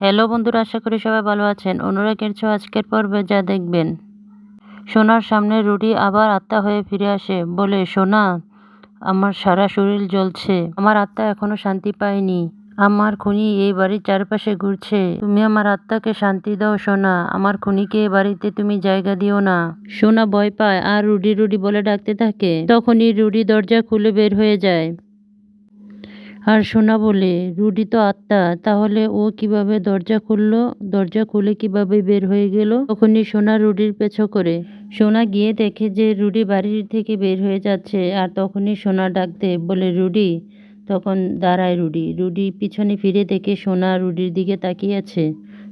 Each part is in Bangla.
হ্যালো বন্ধুরা, আশা করি সবাই ভালো আছেন। অনুরাগের ছো আজকের পর্বে যা দেখবেন। সোনার সামনে রুডি আবার আত্মা হয়ে ফিরে আসে। বলে, সোনা, আমার সারা শরীর জ্বলছে। আমার আত্মা এখনও শান্তি পায়নি। আমার খুনি এই বাড়ির চারপাশে ঘুরছে। তুমি আমার আত্মাকে শান্তি দাও, সোনা। আমার খুনিকে এ বাড়িতে তুমি জায়গা দিও না। সোনা ভয় পায়, আর রুডি রুডি বলে ডাকতে থাকে। তখনই রুডি দরজা খুলে বের হয়ে যায়। আর সোনা বলে রুডি তো আত্মা, তাহলে ও কীভাবে দরজা খুললো? দরজা খুলে কীভাবে বের হয়ে গেল? তখনই সোনা রুডির পেছো করে। সোনা গিয়ে দেখে যে রুডি বাড়ির থেকে বের হয়ে যাচ্ছে, আর তখনই সোনা ডাকতে বলে রুডি তখন দাঁড়ায় রুডি রুডি পিছনে ফিরে দেখে সোনা রুডির দিকে তাকিয়ে আছে।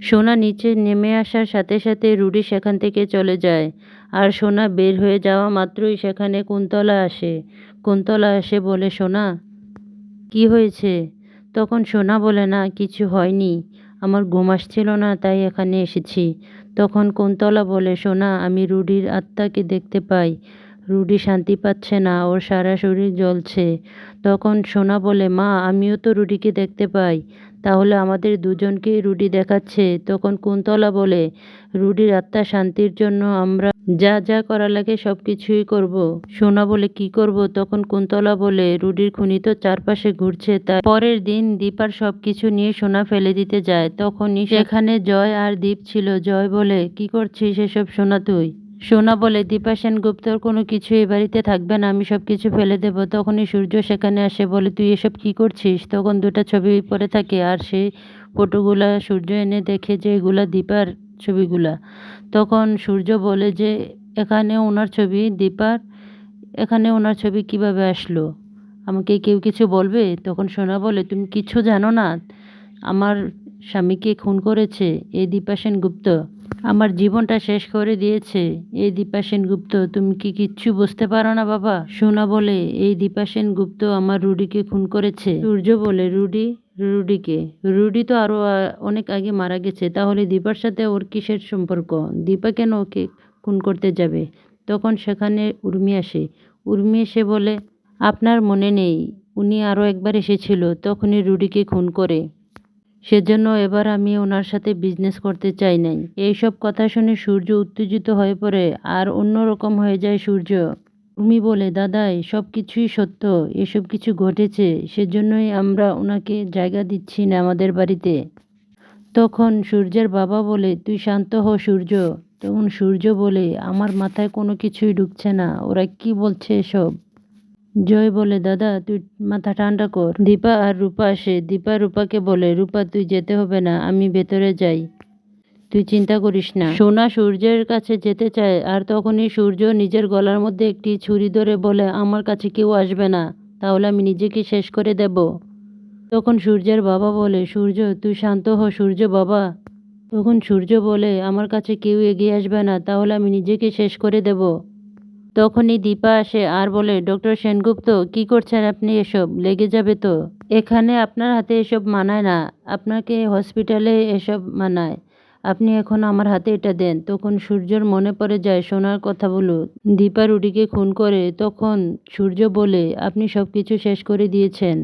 সোনা নিচে নেমে আসার সাথে সাথে রুডি সেখান থেকে চলে যায়, আর সোনা বের হয়ে যাওয়া মাত্রই সেখানে কুন্তলা আসে। কুন্তলা এসে বলে, সোনা কি হয়েছে? তখন সোনা বলে, না, কিছু হয়নি। আমার ঘুম আসছিল না, তাই এখানে এসেছি। তখন কুন্তলা বলে, সোনা, আমি রুডির আত্মাকে দেখতে পাই। রুডি শান্তি পাচ্ছে না, ওর সারা শরীর জ্বলছে। তখন সোনা বলে, মা, আমিও তো রুডিকে দেখতে পাই। তাহলে আমাদের দুজনকেই রুডি দেখাচ্ছে। তখন কুন্তলা বলে, রুডির আত্মা শান্তির জন্য আমরা যা যা করা লাগে সব কিছুই করব। সোনা বলে, কি করব? তখন কুন্তলা বলে, রুডির খুনি তো চারপাশে ঘুরছে তার পরের দিন দীপার সব কিছু নিয়ে সোনা ফেলে দিতে যায়। তখনই সেখানে জয় আর দীপ ছিল। জয় বলে, কি করছিস এসব সোনা তুই? সোনা বলে, দীপা সেনগুপ্তর কোনো কিছু এ বাড়িতে থাকবে না, আমি সব কিছু ফেলে দেব। তখনই সূর্য সেখানে আসে, বলে, তুই এসব কি করছিস? তখন দুটা ছবি পড়ে থাকে, আর সেই ফটোগুলা সূর্য এনে দেখে যে এগুলা দীপার ছবিগুলা। তখন সূর্য বলে যে, এখানে ওনার ছবি, দীপার, এখানে ওনার ছবি কীভাবে আসলো? আমাকে কেউ কিছু বলবে? তখন সোনা বলে, তুমি কিছু জানো না? আমার স্বামীকে খুন করেছে এই দীপা সেনগুপ্ত। আমার জীবনটা শেষ করে দিয়েছে। এই দীপা সেনগুপ্ত, তুমি কি কিচ্ছু বুঝতে পারো না বাবা? সোনা বলে, এই দীপা সেনগুপ্ত আমার রুডিকে খুন করেছে। সূর্য বলে, রুডি? রুডিকে? রুডি তো আরও অনেক আগে মারা গেছে, তাহলে দীপার সাথে ওর কিসের সম্পর্ক? দীপা কেন ওকে খুন করতে যাবে? তখন সেখানে উর্মি আসে। উর্মি এসে বলে, আপনার মনে নেই, উনি আরও একবার এসেছিল, তখনই রুডিকে খুন করে। সেজন্য এবার আমি ওনার সাথে বিজনেস করতে চাই নাই। এইসব কথা শুনে সূর্য উত্তেজিত হয়ে পড়ে, আর অন্যরকম হয়ে যায় সূর্য। উর্মি বলে, দাদাই সব কিছুই সত্য, এসব কিছু ঘটেছে, সেজন্যই আমরা ওনাকে জায়গা দিচ্ছি না আমাদের বাড়িতে। তখন সূর্যের বাবা বলে, তুই শান্ত হ সূর্য। তখন সূর্য বলে, আমার মাথায় কোনো কিছুই ঢুকছে না, ওরা কি বলছে এসব? জয় বলে, দাদা, তুই মাথা ঠান্ডা কর। দীপা আর রূপা আসে। দীপা রূপাকে বলে, রূপা, তুই যেতে হবে না, আমি ভেতরে যাই। তুই চিন্তা করিস না। সোনা সূর্যের কাছে যেতে চায়, আর তখনই সূর্য নিজের গলার মধ্যে একটি ছুরি ধরে বলে, আমার কাছে কেউ আসবে না, তাহলে আমি নিজেকে শেষ করে দেব। তখন সূর্যের বাবা বলে, সূর্য, তুই শান্ত হ, সূর্য বাবা। তখন সূর্য বলে, আমার কাছে কেউ এগিয়ে আসবে না, তাহলে আমি নিজেকে শেষ করে দেব। তখনই দীপা আসে আর বলে, ডক্টর সেনগুপ্ত, কি করছেন আপনি এসব? লেগে যাবে তো? এখানে আপনার হাতে এসব মানায় না। আপনাকে হসপিটালে এসব মানায়। আপনি এখন আমার হাতে এটা দেন তখন সূর্যর মনে পড়ে যায়, সোনার কথা বলো। দীপা রুটিকে খুন করে। তখন সূর্য বলে, আপনি সব কিছু শেষ করে দিয়েছেন।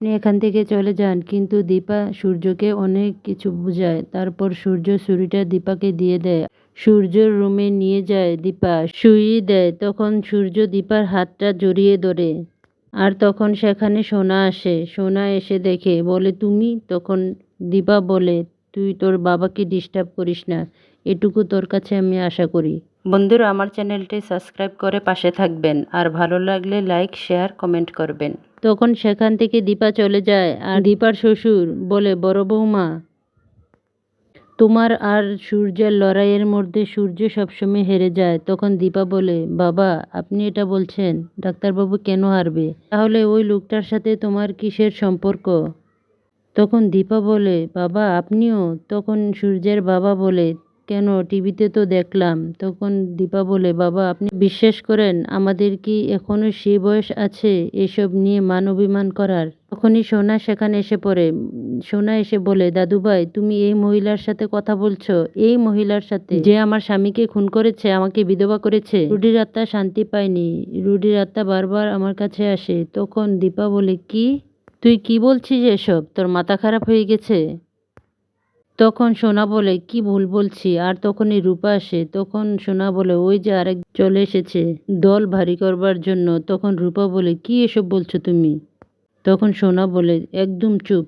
আপনি এখান থেকে চলে যান। কিন্তু দীপা সূর্যকে অনেক কিছু বুঝায়। তারপর সূর্য ছুরিটা দীপাকে দিয়ে দেয়। সূর্যর রুমে নিয়ে যায় দীপা। শুইয়ে দেয়। তখন সূর্য দীপার হাতটা জড়িয়ে ধরে। আর তখন সেখানে সোনা আসে। সোনা এসে দেখে, বলে, তুমি? তখন দীপা বলে, তুই তোর বাবাকে ডিস্টার্ব করিস না। এটুকু তোর কাছে আমি আশা করি। বন্ধুরা, আমার চ্যানেলটি সাবস্ক্রাইব করে পাশে থাকবেন আর ভালো লাগলে লাইক, শেয়ার, কমেন্ট করবেন। তখন সেখান থেকে দীপা চলে যায় আর দীপার শ্বশুর বলে, বড় বৌমা, তোমার আর সূর্যের লড়াইয়ের মধ্যে সূর্য সবসময় হেরে যায়। তখন দীপা বলে, বাবা, আপনি এটা বলছেন, ডাক্তারবাবু কেন হারবে? তাহলে ওই লোকটার সাথে তোমার কিসের সম্পর্ক? তখন দীপা বলে, বাবা, আপনিও? তখন সূর্যের বাবা বলে কেন? টিভিতে তো দেখলাম। তখন দীপা বলে, বাবা, আপনি বিশ্বাস করেন? আমাদের কি এখনও সে বয়স আছে এসব নিয়ে মান অভিমান করার? তখনই সোনা সেখানে এসে পড়ে। সোনা এসে বলে দাদুভাই তুমি এই মহিলার সাথে কথা বলছো? এই মহিলার সাথে? যে আমার স্বামীকে খুন করেছে, আমাকে বিধবা করেছে? রুডির আত্মা শান্তি পায়নি। রুডির আত্মা বারবার আমার কাছে আসে। তখন দীপা বলে, কি? তুই কি বলছিস এসব? তোর মাথা খারাপ হয়ে গেছে? তখন সোনা বলে, কি ভুল বলছি? আর তখনই রূপা আসে। তখন সোনা বলে, ওই যে আরেক চলে এসেছে, দল ভারী করবার জন্য। তখন রূপা বলে, কি এসব বলছো তুমি? তখন সোনা বলে, একদম চুপ।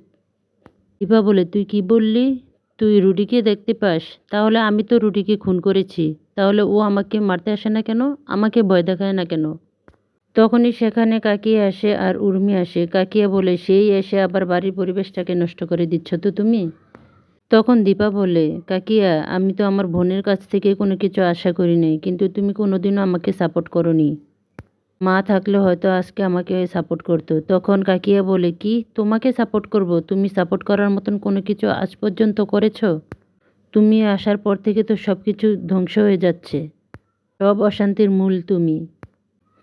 দীপা বলে, তুই কি বললি? তুই রুডিকে দেখতে পাস? তাহলে আমি তো রুডিকে খুন করেছি। তাহলে ও আমাকে মারতে আসে না কেন? আমাকে ভয় দেখায় না কেন? তখনই সেখানে কাকিয়া আসে আর উর্মি আসে। কাকিয়া বলে, সেই এসে আবার বাড়ির পরিবেশটাকে নষ্ট করে দিচ্ছ তো তুমি? তখন দীপা বলে, কাকিয়া, আমি তো আমার বোনের কাছ থেকে কোনো কিছু আশা করি নাই, কিন্তু তুমি কোনোদিনও আমাকে সাপোর্ট করনি। মা থাকলে হয়তো আজকে আমাকে সাপোর্ট করতো। তখন কাকিয়া বলে, কি? তোমাকে সাপোর্ট করব? তুমি সাপোর্ট করার মতন কোনো কিছু আজ পর্যন্ত করেছ? তুমি আসার পর থেকে তো সব কিছু ধ্বংস হয়ে যাচ্ছে। সব অশান্তির মূল তুমি।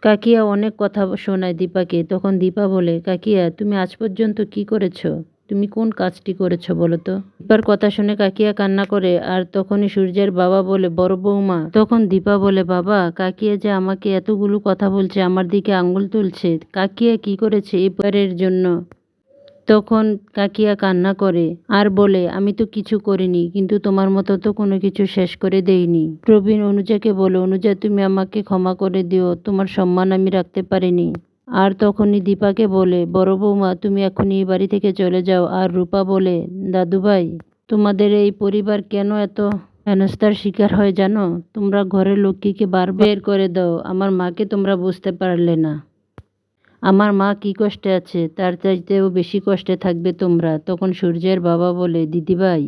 কাকিয়া অনেক কথা শোনায় দীপাকে। তখন দীপা বলে, কাকিয়া, তুমি আজ পর্যন্ত কি করেছ? তুমি কোন কাজটি করেছ বলো তো? দীপার কথা শুনে কাকিয়া কান্না করে, আর তখনই সূর্যের বাবা বলে, বড় বৌমা। তখন দীপা বলে, বাবা, কাকিয়া যে আমাকে এতগুলো কথা বলছে, আমার দিকে আঙ্গুল তুলছে। কাকিয়া কি করেছে এই পরের জন্য? তখন কাকিয়া কান্না করে, আর বলে, আমি তো কিছু করিনি, কিন্তু তোমার মতো তো কোনো কিছু শেষ করে দেইনি। প্রবীণ অনুজাকে বলে, অনুজা, তুমি আমাকে ক্ষমা করে দিও, তোমার সম্মান আমি রাখতে পারিনি। আর তখনই দীপাকে বলে, বড় বৌমা, তুমি এখনই এই বাড়ি থেকে চলে যাও। আর রূপা বলে দাদুভাই তোমাদের এই পরিবার কেন এত হেনস্থার শিকার হয় জানো? তোমরা ঘরের লক্ষ্মীকে বার বের করে দাও। আমার মাকে তোমরা বুঝতে পারলে না। আমার মা কি কষ্টে আছে? তার চাইতেও বেশি কষ্টে থাকবে তোমরা। তখন সূর্যের বাবা বলে, দিদিভাই